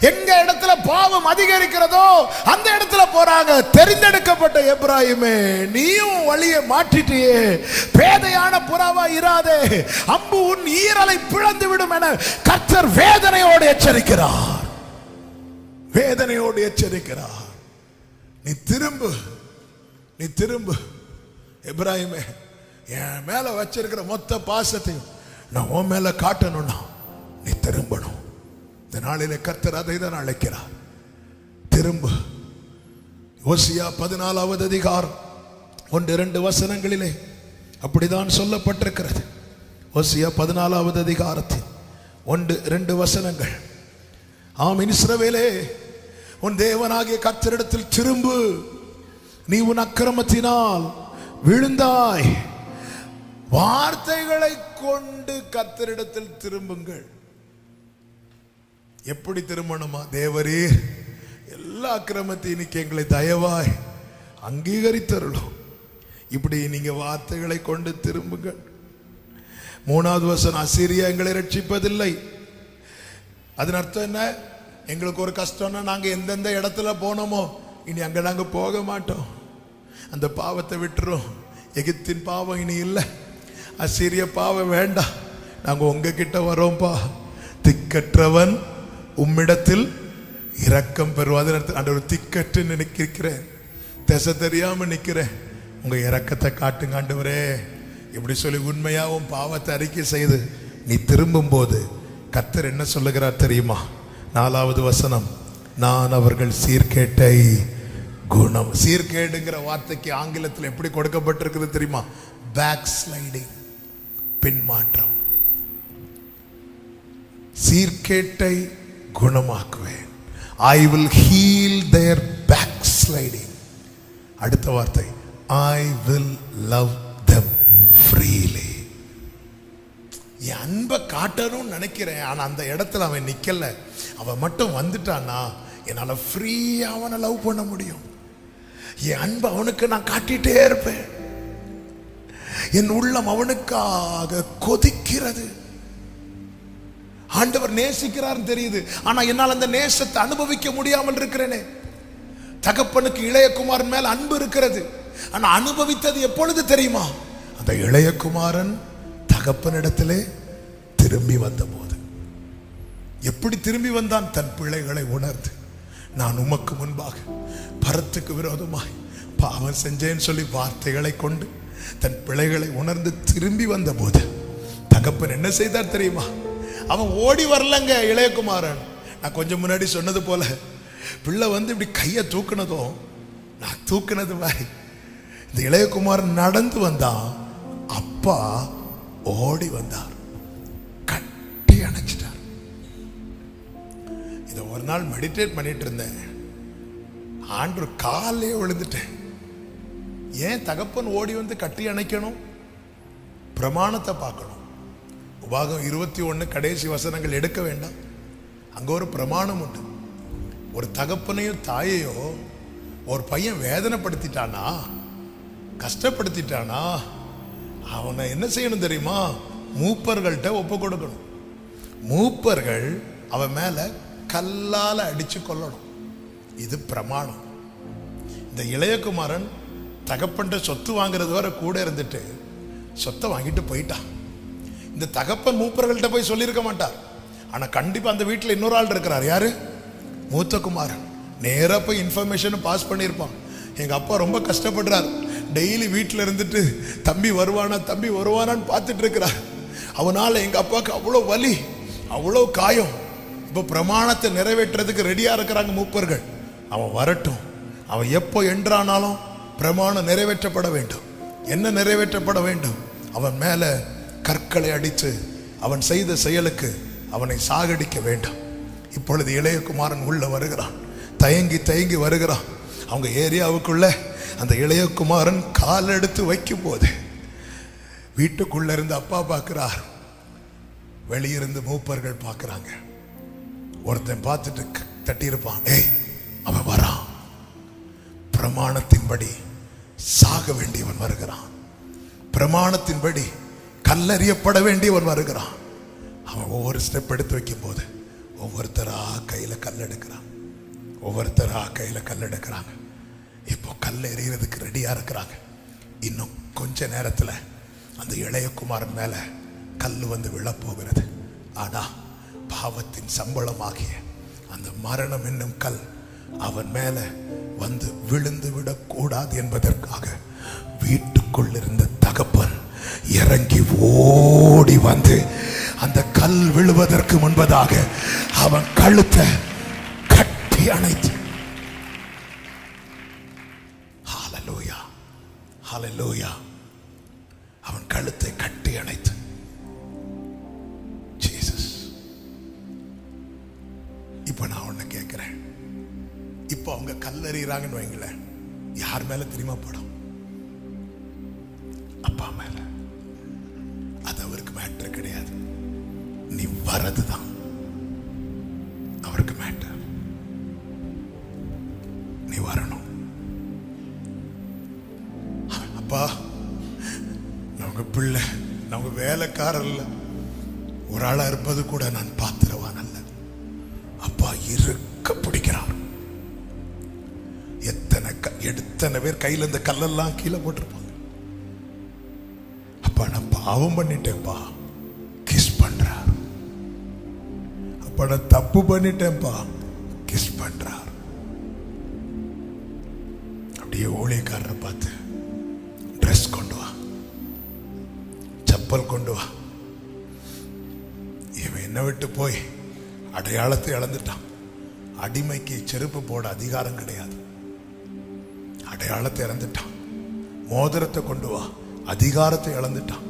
எங்க இடத்துல பாவம் அதிகரிக்கிறதோ அந்த இடத்துல போறாங்க. தெரிந்தெடுக்கப்பட்ட எப்ராஹிமே நீயும் வழியை மாற்றிட்டியே. பேதையான புறாவா இராதே அம்பு உன் ஈரலை பிளந்து விடும் என கர்த்தர் வேதனையோடு எச்சரிக்கிறார். வேதனையோடு எச்சரிக்கிறார். நீ திரும்பு நீ திரும்பு. எப்ராஹிமே என் மேல வச்சிருக்கிற மொத்த பாசத்தையும் நான் உன் மேல காட்டணும்னா நீ திரும்பணும். இந்த நாளிலே கர்த்தர் அதை தான் அழைக்கிறார். திரும்ப ஓசியா பதினாலாவது அதிகாரம் ஒன்று இரண்டு வசனங்களிலே அப்படிதான் சொல்லப்பட்டிருக்கிறது. ஓசியா பதினாலாவது அதிகாரத்தில் ஒன்று இரண்டு வசனங்கள். ஆம் இஸ்ரவேலே உன் தேவனாகிய கர்த்தரிடத்தில் திரும்பு. நீ உன் அக்கிரமத்தினால் விழுந்தாய். வார்த்தைகளை கொண்டு கத்தரிடத்தில் திரும்புங்கள். எப்படி திருமணமா? தேவரே எல்லா அக்கிரமத்தையும் இன்னைக்கு எங்களை தயவாய் அங்கீகரித்தருளும். இப்படி நீங்க வார்த்தைகளை கொண்டு திரும்புங்கள். மூணாவது வசனம் அசிரியா எங்களை ரட்சிப்பதில்லை. அதன் அர்த்தம் என்ன? எங்களுக்கு ஒரு கஷ்டம்னா நாங்கள் எந்தெந்த இடத்துல போனோமோ இனி அங்கே நாங்கள் போக மாட்டோம். அந்த பாவத்தை விட்டுரும். எகிப்தின் பாவம் இனி இல்லை. அசீரிய பாவம் வேண்டாம். நாங்கள் உங்ககிட்ட வரோம்ப்பா திக்கற்றவன் உம்மிடத்தில் இரக்கம் பெறுவாது அந்த ஒரு ஆண்டவர் திக்கற்று நினைக்கிறேன் திசை தெரியாமல் நிற்கிறேன் உங்கள் இரக்கத்தை காட்டுங்க ஆண்டவரே. இப்படி சொல்லி உண்மையாகவும் பாவத்தை அறிக்கை செய்து நீ திரும்பும்போது கத்தர் என்ன சொல்லுகிறார் தெரியுமா? நாலாவது வசனம் நான் அவர்கள் சீர்கேட்டை குணம் சீர்கேடுங்கிற வார்த்தைக்கு ஆங்கிலத்தில் எப்படி கொடுக்கப்பட்டிருக்குது தெரியுமா? பேக் ஸ்லைடிங் பின்மாற்றம். சீர்கேட்டை குணமாக்குவேன். I will heal their back sliding அடுத்த வார்த்தை I will love them freely என் அன்பை காட்டணும்னு நினைக்கிறேன் ஆனால் அந்த இடத்துல அவன் நிற்கல அவன் மட்டும் வந்துட்டான்னா என்னால் ஃப்ரீயாக அவனை லவ் பண்ண முடியும். என் அன்பை அவனுக்கு நான் காட்டிகிட்டே இருப்பேன். என் உள்ளம் அவனுக்காக கொதிக்கிறது. ஆண்டவர் நேசிக்கிறார்னு தெரியுது. ஆனா என்னால் அந்த நேசத்தை அனுபவிக்க முடியாமல் இருக்கிறேனே. தகப்பனுக்கு இளையகுமாரன் மேல் அன்பு இருக்கிறது. ஆனா அனுபவித்தது எப்பொழுது தெரியுமா? அந்த இளையகுமாரன் தகப்பனிடத்திலே திரும்பி வந்தபோது. எப்படி திரும்பி வந்தான்? தன் பிள்ளைகளை உணர்ந்து. நான் உமக்கு முன்பாக பரத்துக்கு விரோதமாய் பாவம் செஞ்சேன்னு சொல்லி வார்த்தைகளை கொண்டு தன் பிள்ளைகளை உணர்ந்து திரும்பி வந்தபோது தகப்பன் என்ன செய்தார் தெரியுமா? அவன் ஓடி வரலங்க இளையகுமாரன். நான் கொஞ்சம் முன்னாடி சொன்னது போல பிள்ளை வந்து இப்படி கையை தூக்குனதும் நான் தூக்குனது மாதிரி. இந்த இளையகுமாரன் நடந்து வந்தான் அப்பா ஓடி வந்தார். கட்டி அணைச்சிட்டார். இதை ஒரு நாள் மெடிடேட் பண்ணிட்டு இருந்தேன். ஆண்டு காலே விழுந்துட்டேன். ஏன் தகப்பன் ஓடி வந்து கட்டி அணைக்கணும்? பிரமாணத்தை பார்க்கணும். உபாகம் இருபத்தி ஒன்று கடைசி வசனங்கள் எடுக்க வேண்டாம். அங்கே ஒரு பிரமாணம் உண்டு. ஒரு தகப்பனையோ தாயையோ ஒரு பையன் வேதனைப்படுத்திட்டானா? கஷ்டப்படுத்திட்டானா? அவனை என்ன செய்யணும் தெரியுமா? மூப்பர்கள்ட்ட ஒப்பு கொடுக்கணும். மூப்பர்கள் அவன் மேலே கல்லால் அடித்து கொல்லணும். இது பிரமாணம். இந்த இளையகுமாரன் தகப்பன்ட்ட சொத்து வாங்குறது வரை கூட இருந்துட்டு சொத்தை வாங்கிட்டு போயிட்டான். இந்த தகப்பன் மூப்பர்கள்ட்ட போய் சொல்லியிருக்க மாட்டார். ஆனால் கண்டிப்பாக அந்த வீட்டில் இன்னொரு ஆள் இருக்கிறார். யார்? மூத்த குமாரன் நேராக போய் இன்ஃபர்மேஷனும் பாஸ் பண்ணியிருப்பான். எங்கள் அப்பா ரொம்ப கஷ்டப்படுறார். டெய்லி வீட்டில் இருந்துட்டு தம்பி வருவானா தம்பி வருவானான்னு பார்த்துட்டு இருக்கிறார். அவனால் எங்கள் அப்பாவுக்கு அவ்வளோ வலி அவ்வளோ காயம். இப்போ பிரமாணத்தை நிறைவேற்றுறதுக்கு ரெடியாக இருக்கிறாங்க மூப்பர்கள். அவன் வரட்டும். அவன் எப்போ என்றானாலும் பிரமாணம் நிறைவேற்றப்பட வேண்டும். என்ன நிறைவேற்றப்பட வேண்டும்? அவன் மேலே கற்களை அடித்து அவன் செய்த செயலுக்கு அவனை சாகடிக்க வேண்டும். இப்பொழுது இளையகுமாரன் உள்ள வருகிறான். தயங்கி தயங்கி வருகிறான். அவங்க ஏரியாவுக்குள்ள அந்த இளையகுமாரன் கால் எடுத்து வைக்கும் போது வீட்டுக்குள்ளே இருந்து அப்பா பார்க்கிறார். வெளியிருந்து மூப்பர்கள் பார்க்குறாங்க. ஒருத்தன் பார்த்துட்டு தட்டியிருப்பான். ஏய் அவன் வரான். பிரமாணத்தின்படி சாக வேண்டியவன் வருகிறான். பிரமாணத்தின்படி கல்லறியப்பட வேண்டியவன் வருகிறான். அவன் ஒவ்வொரு ஸ்டெப் எடுத்து வைக்கும் போது ஒவ்வொருத்தரா கையில் கல் எடுக்கிறான். ஒவ்வொருத்தரா கையில் கல் எடுக்கிறாங்க. இப்போ கல் எறிகிறதுக்கு ரெடியாக இருக்கிறாங்க. இன்னும் கொஞ்ச நேரத்தில் அந்த இளையகுமாரன் மேலே கல் வந்து விழப்போகிறது ஆனால் பாவத்தின் சம்பளமாகிய அந்த மரணம் என்னும் கல் அவன் மேலே வந்து விழுந்து விடக்கூடாது என்பதற்காக வீட்டுக்குள் இருந்த இறங்கி ஓடி வந்து அந்த கல் விழுவதற்கு முன்பதாக அவன் கழுத்தை கட்டி அணைத்து ஹalleluya ஹalleluya. அவன் கழுத்தை கட்டி அணைத்து ஜீசஸ் இப்ப நான் உன்னை கேட்கிறேன். இப்போ அவங்க கல்லறிகிறாங்கன்னு வைங்களேன். யார் மேல தெரியுமா படம்? அப்பா மேல நீ வரதுதான் அவருக்கு மேட்டர் நீ வரணும். அப்பா நமக்கு பிள்ளை. நமக்கு வேலைக்காரர் இல்ல. ஒரு ஆளா இருப்பது கூட நான் பாத்திரவான் அல்ல. அப்பா இருக்க பிடிக்கிறார். எத்தனை க- எத்தனை பேர் கையில இந்த கல்லெல்லாம் கீழே போட்டிருப்பாங்க. அப்பா நான் பாவம் பண்ணிட்டேன்ப்பா. கிஸ் பண்ணுறேன் பட தப்பு பண்ணிட்டேன்ப்பா. கிஸ் பண்றார். அப்படியே ஊழியக்காரரை பார்த்து ட்ரெஸ் கொண்டு வா. செப்பல் கொண்டு வா. இவன் என்ன விட்டு போய் அடையாளத்தை இழந்துட்டான். அடிமைக்கு செருப்பு போட அதிகாரம் கிடையாது. அடையாளத்தை இழந்துட்டான். மோதிரத்தை கொண்டு வா. அதிகாரத்தை இழந்துட்டான்.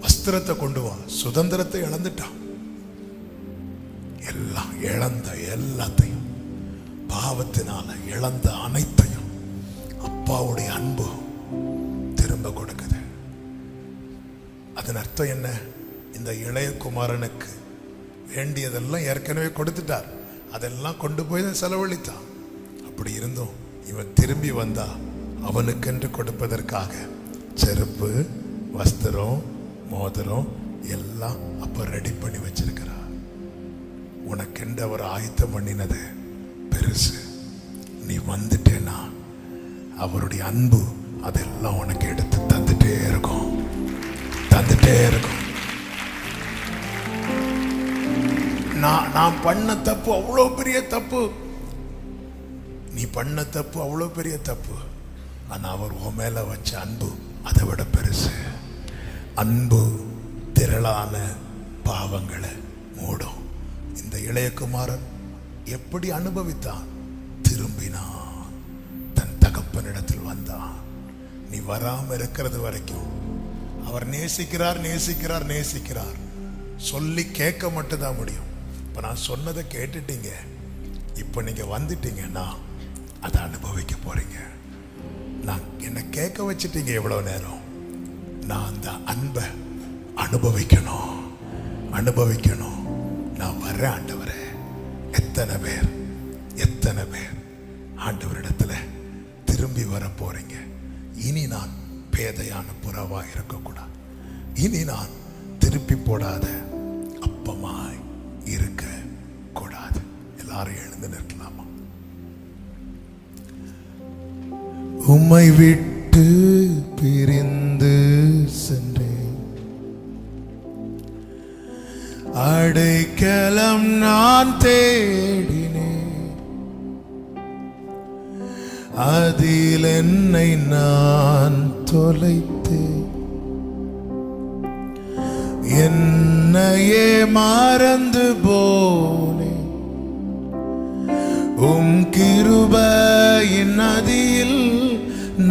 வஸ்திரத்தை கொண்டு வா. சுதந்திரத்தை இழந்துட்டான். எல்லாம் இழந்த எல்லாத்தையும் பாவத்தினால இழந்த அனைத்தையும் அப்பாவுடைய அன்பு திரும்ப கொடுக்குது. அதன் அர்த்தம் என்ன? இந்த இளையகுமாரனுக்கு வேண்டியதெல்லாம் ஏற்கனவே கொடுத்துட்டார். அதெல்லாம் கொண்டு போய் தான் செலவழித்தான். அப்படி இருந்தும் இவன் திரும்பி வந்தா அவனுக்கென்று கொடுப்பதற்காக செருப்பு வஸ்திரம் மோதிரம் எல்லாம் அப்ப ரெடி பண்ணி வச்சிருக்கிறார் உனக்கென்று அவர் ஆயத்தம் பண்ணினது? பெருசு. நீ வந்துட்டேனா? அவருடைய அன்பு அதெல்லாம் உனக்கு எடுத்து தந்துட்டே இருக்கும். தந்துட்டே இருக்கும். நான் நான் பண்ண தப்பு அவ்வளோ பெரிய தப்பு. நீ பண்ண தப்பு அவ்வளோ பெரிய தப்பு. ஆனால் அவர் உன் மேலே வச்ச அன்பு அதை விட பெருசு. அன்பு திரளான பாவங்களை மூடும். இந்த இளையகுமாரன் எப்படி அனுபவித்தான்? திரும்பினான். தன் தகப்பனிடத்தில் வந்தான். நீ வராம இருக்கிறது வரைக்கும் அவர் நேசிக்கிறார் நேசிக்கிறார் நேசிக்கிறார். சொல்லி கேட்க மட்டும்தான் முடியும். இப்ப நான் சொன்னதை கேட்டுட்டீங்க. இப்ப நீங்க வந்துட்டீங்கன்னா அதை அனுபவிக்க போறீங்க. நான் என்னை கேட்க வச்சிட்டீங்க எவ்வளவு நேரம். நான் அந்த அன்பை அனுபவிக்கணும். அனுபவிக்கணும். நான் வர்றேன் ஆண்டவரே. எத்தனை பேர் எத்தனை பேர் ஆண்டவரிடத்துல திரும்பி வர போறீங்க. இனி நான் பேதையான புறவா இருக்கக்கூடாது. இனி நான் திருப்பி போடாத அப்பமாய் இருக்க கூடாது எல்லாரும் எழுந்து நிற்கலாமா? உம்மை விட்டு பிரிந்து அடைக்கலம் நான் தேடினேன். அதில் என்னை நான் தொலைத்து என்னையே மறந்து போனே உம் கிருபையின் நதியில்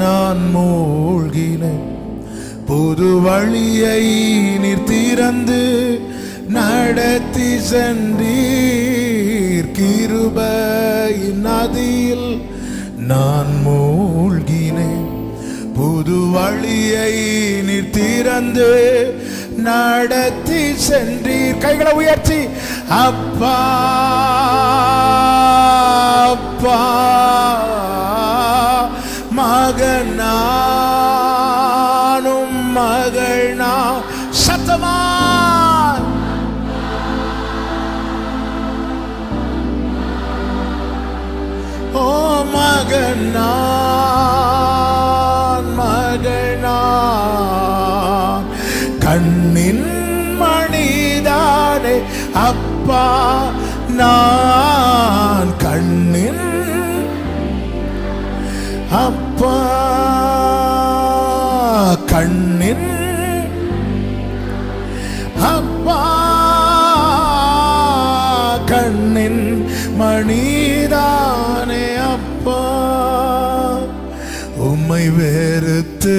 நான் மூழ்கினேன். புது வழியை நீர் திறந்து நடத்தி சென்றீர். கிருபையின் நதியில் நான் மூழ்கினேன். புது வழியை நீர் திறந்து நடத்தி சென்றீர். கைகளை உயர்த்தி அப்பா அப்பா மகனானும் மகனா சத்தமா மகன் நான் கண்ணின் மணிதானே அப்பா நான்.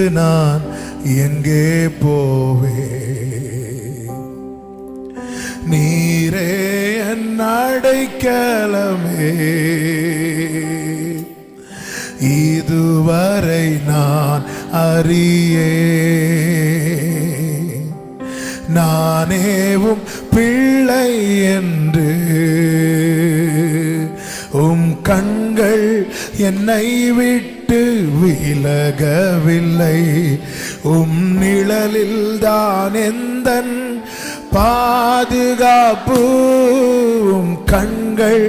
நான் எங்கே போவே? நீரே என் அடைக்கலமே. இதுவரை நான் அறியே நானேவும் பிள்ளை என்று. உம் கண்கள் என்னை விட்டு விட்டு விலகவில்லை. உம் நிழலில் தான் எந்தன் பாதுகாப்பு? உம் கண்கள்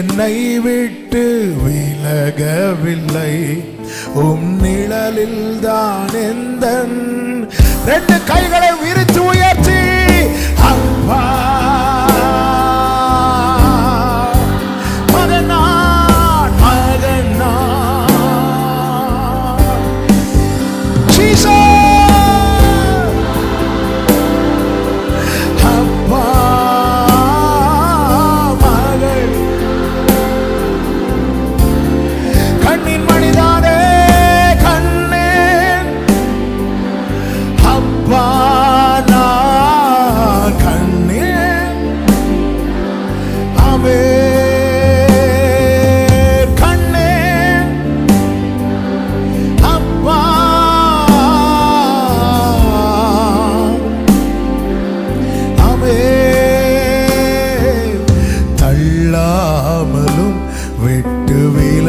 என்னை விட்டு விலகவில்லை. உம் நிழலில் தான் எந்தன்? ரெண்டு கைகளை விரிச்சு உயர்த்தி அப்பா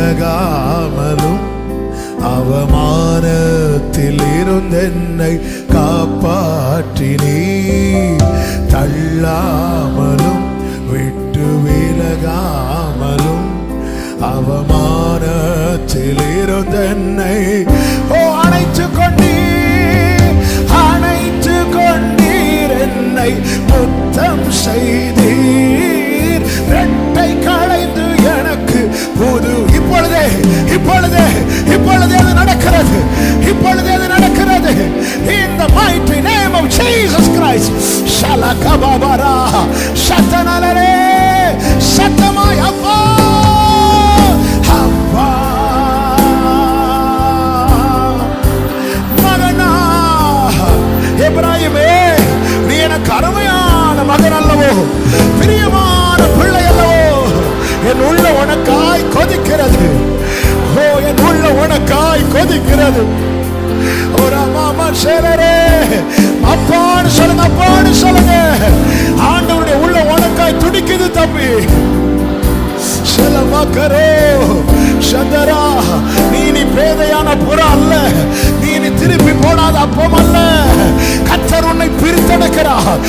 விலகாமலும் அவமானத்தில் இருந்தென்னை காப்பாற்றினே அவமானத்தில் இருந்தென்னை ஓ அணைத்து கொண்டீர் அணைத்து கொண்டீர் என்னை முத்தம் செய்தீர். ரெட்டை களைந்து எனக்கு புது இப்பொழுதே இப்பொழுதே இப்பொழுதே அது நடக்கிறது. இப்பொழுதே அது நடக்கிறது. இந்த the mighty name of Jesus Christ. ஷலகபபரா சத்தனலரே சத்தமாய் அப்பா. அல்லவோ? பிரியமான பிள்ளை அல்லவோ என் உள்ள உனக்காய் கொதிக்கிறது. ஓ என் உள்ள உனக்காய் கொதிக்கிறது. ஒரு அம்மா சேரரே. அப்பான்னு சொல்லுங்க அப்பான்னு சொல்லுங்க. ஆண்டவருடைய உள்ள உனக்காய் துடிக்குது தம்பி. செலவாக்கரோ சந்தரா நீ நீ பேதையான புறா அல்ல. நீ நீ திருப்பி போடாத அப்பம் அல்ல. கத்தர் உன்னை பிரித்தெடுக்கிறார்.